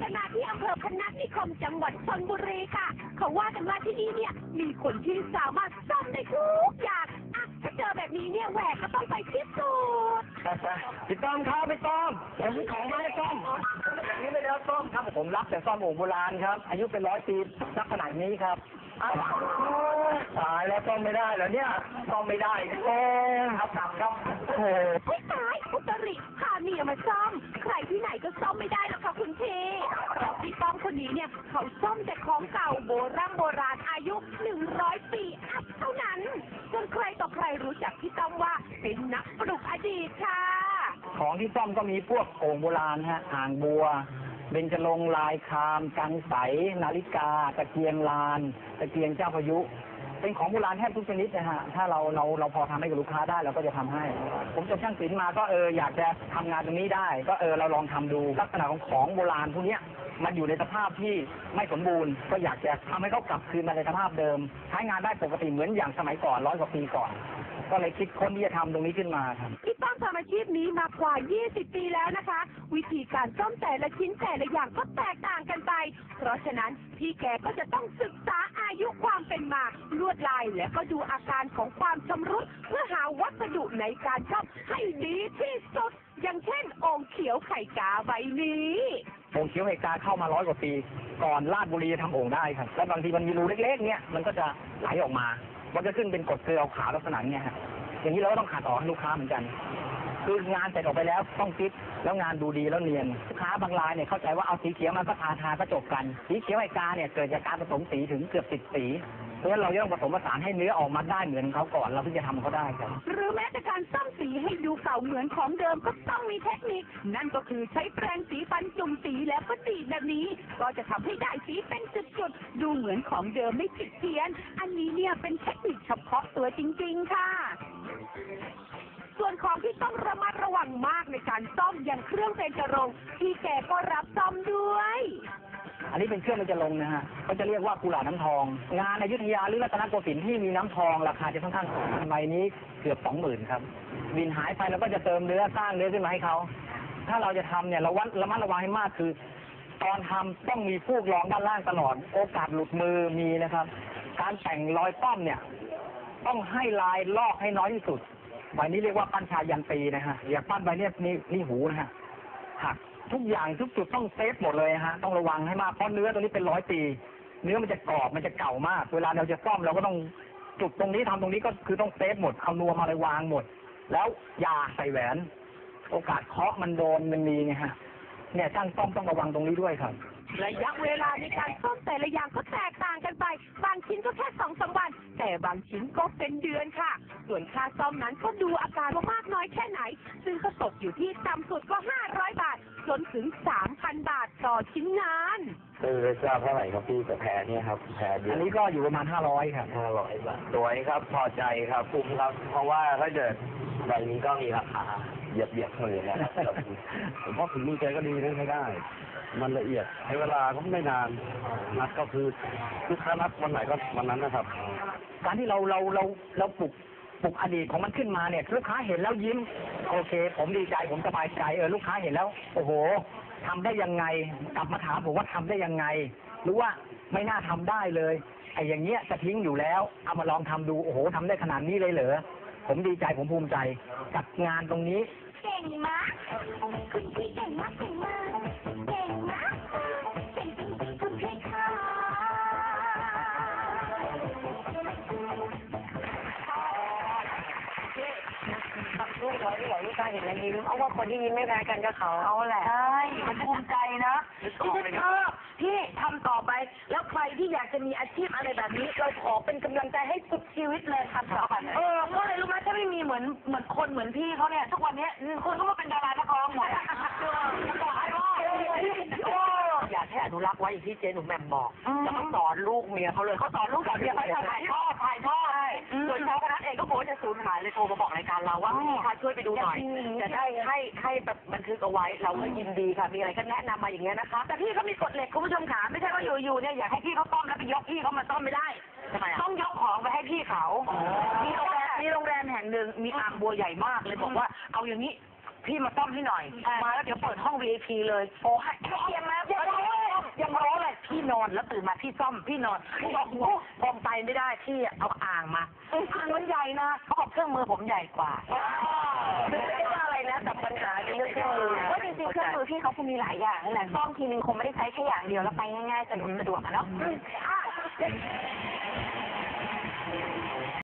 กันมาที่อำเภอพนัสนิคมจังหวัดชนบุรีค่ะ เขาว่ากันว่าที่นี่เนี่ยมีคนที่สามารถซ่อมได้ทุกอย่างอะถ้าเจอแบบนี้เนี่ยแหวกก็ต้องไปพิสูจน์พี่ต้อมครับพี่ต้อมผมของมาให้ต้อมอย่างนี้ไม่ได้ต้อมครับผมรับแต่ซ่อมโอ่งโบราณครับ อายุเป็นร้อยปีลักษณะนี้ครับ แล้วซ่อมไม่ได้แล้วเนี่ยซ่อมไม่ได้โอ้ครับครับครับโอ้โหเฮ้ยตายอุตริพาเมียมาซ่อม ใครที่ไหนก็ซ่อมไม่ได้หรอกค่ะคุณพี่พี่ป้อมคนนี้เนี่ย เขาซ่อมแต่ของเก่าโบราณโบราณอายุหนึ่งร้อยปีอัพเท่านั้นจนใครต่อใครรู้จักพี่ต้อมว่าเป็นนักปลุกอดีตค่ะ ของที่ซ่อมก็มีพวกโอ่งโบราณฮะอ่างบัวเบญจรงค์ลายคาม กังใส นาฬิกา ตะเกียงลาน ตะเกียงเจ้าพายุ เป็นของโบราณแทบทุกชนิดนะฮะ ถ้าเราเราเราพอทำให้กับลูกค้าได้เราก็จะทำให้ ผมจบช่างศิลป์มาก็เอออยากจะทำงานตรงนี้ได้ ก็เออเราลองทำดูลักษณะของของโบราณพวกเนี้ยมันอยู่ในสภาพที่ไม่สมบูรณ์ ก็อยากจะทำให้เขากลับคืนมาในสภาพเดิม ใช้งานได้ปกติเหมือนอย่างสมัยก่อนร้อยกว่าปีก่อน ก็เลยคิดค้นที่จะทำตรงนี้ขึ้นมาครับ พี่ป้อมทำอา ชีพนี้มากว่า 20 ปีแล้วนะคะ วิธีการซ่อมแต่ละชิ้นแต่ละอย่างก็แตกต่างกันไป เพราะฉะนั้นพี่แกก็จะต้องศึกษาอายุความเป็นมา ลวดลายและก็ดูอาการของความชำรุดเพื่อหาวัสดุในการซ่อมให้ดีที่สุด อย่างเช่นองค์เขียวไข่กาใบนี้โอ่งเขียวเหตุกาเข้ามาร้อยกว่าปี ก่อนลาดบุรีจะทำโอ่งได้ครับแล้วบางทีมันมีรูเล็กๆเนี่ยมันก็จะไหลออกมา มันจะขึ้นเป็นกดเกลือขาวลักษณะเนี้ยฮะอย่างนี้เราก็ต้องขัดออกให้ลูกค้าเหมือนกัน คืองานเสร็จออกไปแล้วต้องฟิตแล้วงานดูดีแล้วเนียนลูกค้าบางรายเนี่ยเข้าใจว่าเอาสีเขียวมาก็ทาทาก็จบกันสีเขียวไอกาเนี่ยเกิดจากการผสมสีถึงเกือบสิบสีเพราะฉะนั้นเราจะต้องผสมผสานให้เนื้อออกมาได้เหมือนเขาก่อนเราถึงจะทำเขาได้ครับ หรือแม้แต่การซ่อมสีให้ดูเก่าเหมือนของเดิมก็ต้องมีเทคนิค นั่นก็คือใช้แปรงสีฟันจุ่มสีแล้วก็ตีแบบนี้ ก็จะทำให้ได้สีเป็นจุดๆดูเหมือนของเดิมไม่ผิดเพี้ยน อันนี้เนี่ยเป็นเทคนิคเฉพาะตัวจริง ๆ ค่ะ ส่วนของที่ต้องระมัดระวังมากในการซ่อมอย่างเครื่องเบญจรงค์พี่แกก็รับซ่อมด้วย อันนี้เป็นเครื่องมันจะลงนะฮะก็จะเรียกว่ากุหลาบน้ำทอง งานอยุทธยาหรือรัตนโกสินทร์ที่มีน้ำทองราคาจะค่อนข้างสูงใบนี้เกือบสองหมื่นครับบินหายไปเราก็จะเติมเนื้อสร้างเนื้อขึ้นมาให้เขา ถ้าเราจะทำเนี่ยเราวัดระมัดระวังให้มากคือ ตอนทำต้องมีฟูกรองด้านล่างตลอด โอกาสหลุดมือมีนะครับ การแต่งรอยป้อมเนี่ย ต้องให้ลายลอกให้น้อยที่สุด ใบนี้เรียกว่าปั้นชายยันตีนะฮะอย่าปั้นใบเนี้ยนี่นี่หูนะฮะหักทุกอย่างทุกจุดต้องเซฟหมดเลยฮะต้องระวังให้มากเพราะเนื้อตัวนี้เป็นร้อยปี เนื้อมันจะกรอบมันจะเก่ามาก เวลาเราจะซ่อมเราก็ต้องจุดตรงนี้ทำตรงนี้ก็คือต้องเซฟหมดเอานวมอะไรวางหมด แล้วยาใส่แหวน โอกาสเคาะมันโดนมันมีไงฮะเนี่ยช่างซ่อมต้องระวังตรงนี้ด้วยครับ ระยะเวลาในการซ่อมแต่ละอย่างก็แตกต่างกันไป บางชิ้นก็แค่สองสามวัน แต่บางชิ้นก็เป็นเดือนค่ะ ส่วนค่าซ่อมนั้นก็ดูอาการว่ามากน้อยแค่ไหน ซึ่งก็ตกอยู่ที่ต่ำสุดก็ 500 บาท จนถึง 3,000 บาทต่อชิ้นงานคือทราบเท่าไหร่ครับพี่กับแพรเนี่ยครับแพรเดียอัวนนี้ก็อยู่ประมาณห้าร้อยครับห้าร้อยบาทสวยครับพอใจครับคุ้มครับ เพราะว่าถ้าเกิดใบนี้ก็มีราคา เหยียบเหยียบหมื่นนะครับผมว่าฝีมือแกก็ดีนะใช้ได้ มันละเอียดใช้เวลาก็ไม่นานนัดก็คือลูกค้านัดวันไหนก็วันนั้นนะครับ การที่เราเราเราเราปลุกปลุกอดีตของมันขึ้นมาเนี่ย ลูกค้าเห็นแล้วยิ้ม โอเค ผมดีใจผมสบายใจเออลูกค้าเห็นแล้ว โอ้โหทำได้ยังไง กลับมาถามผมว่าทำได้ยังไง หรือว่าไม่น่าทำได้เลยไอ้อย่างเงี้ยจะทิ้งอยู่แล้ว เอามาลองทำดูโอ้โหทำได้ขนาดนี้เลยเหรอ ผมดีใจผมภูมิใจกับงานตรงนี้ เก่งมากคุณพี่เก่งมากเก่งมากเก่งมากเก่งจริงๆคุณพี่ค่ะลูกเราที่บอกลูกค้าเห็นแล้วยิ้มเอาว่าคนที่ยิ้มไม่แพ้กันก็เขาเอาแหละ ใช่มันภูมิใจนะที่ฉันชอบพี่ทำต่อไป แล้วใครที่อยากจะมีอาชีพอะไรแบบนี้ เราขอเป็นกำลังใจให้สุดชีวิตเลยทำต่อไปเออเพราะอะไรรู้ไห มถ้าไม่มีเหมือนเหมือนคนเหมือนพี่เขาเนี่ย ทุกวันเนี้ยคนก็มาเป็นดารานักร้องหมดโอ้อยากให้อนุรักษ์ไว้อย่างที่เจ๊หนุ่มแหม่มบอกแล้วก็สอนลูกเมียเขาเลยเขาสอนลูกกับเมียเขาถ่ายทอดถ่ายทอดส่วนชาวคณะเองก็บอกว่าจะสูญหายเลยโทรมาบอกรายการเราว่าพี่คะช่วยไปดูหน่อยจะได้ให้ให้แบบบันทึกเอาไว้เราก็ยินดีค่ะมีอะไรก็แนะนำมาอย่างเงี้ยนะคะ แต่พี่เขามีกฎเหล็กคุณผู้ชมขาไม่ใช่ว่าอยู่ๆเนี่ยอยากให้พี่เขาต้อมแล้วไปยกพี่เขามาต้อมไม่ได้ต้องยกของไปให้พี่เขามีโรงแร มมีโรงแรมแห่งหนึ่งมีอ่างบัวใหญ่มากเลยบอกว่า เอาอย่างนี้พี่มาต้อมให้หน่อย มาแล้วเดี๋ยวเปิดห้อง VIP เลย โอ้ให้เตรียมแล้วอนแล้วตื่นมาพี่ซ่อมพี่นอนพี่บอกโอ้พอไปไม่ได้พี่เอาอ่างมาอ่างมันใหญ่นะเขาบอกเครื่องมือผมใหญ่กว่าไม่ได้ว่าอะไรนะแต่ปัญหาในเรื่องเครื่องมือว่าจริงๆเครื่องมือพี่เขาคงมีหลายอย่างนั่นแหละซ่อมทีนึงคงไม่ได้ใช้แค่อย่างเดียวแล้วไปง่ายๆสะดวกสะดวกอะเนาะ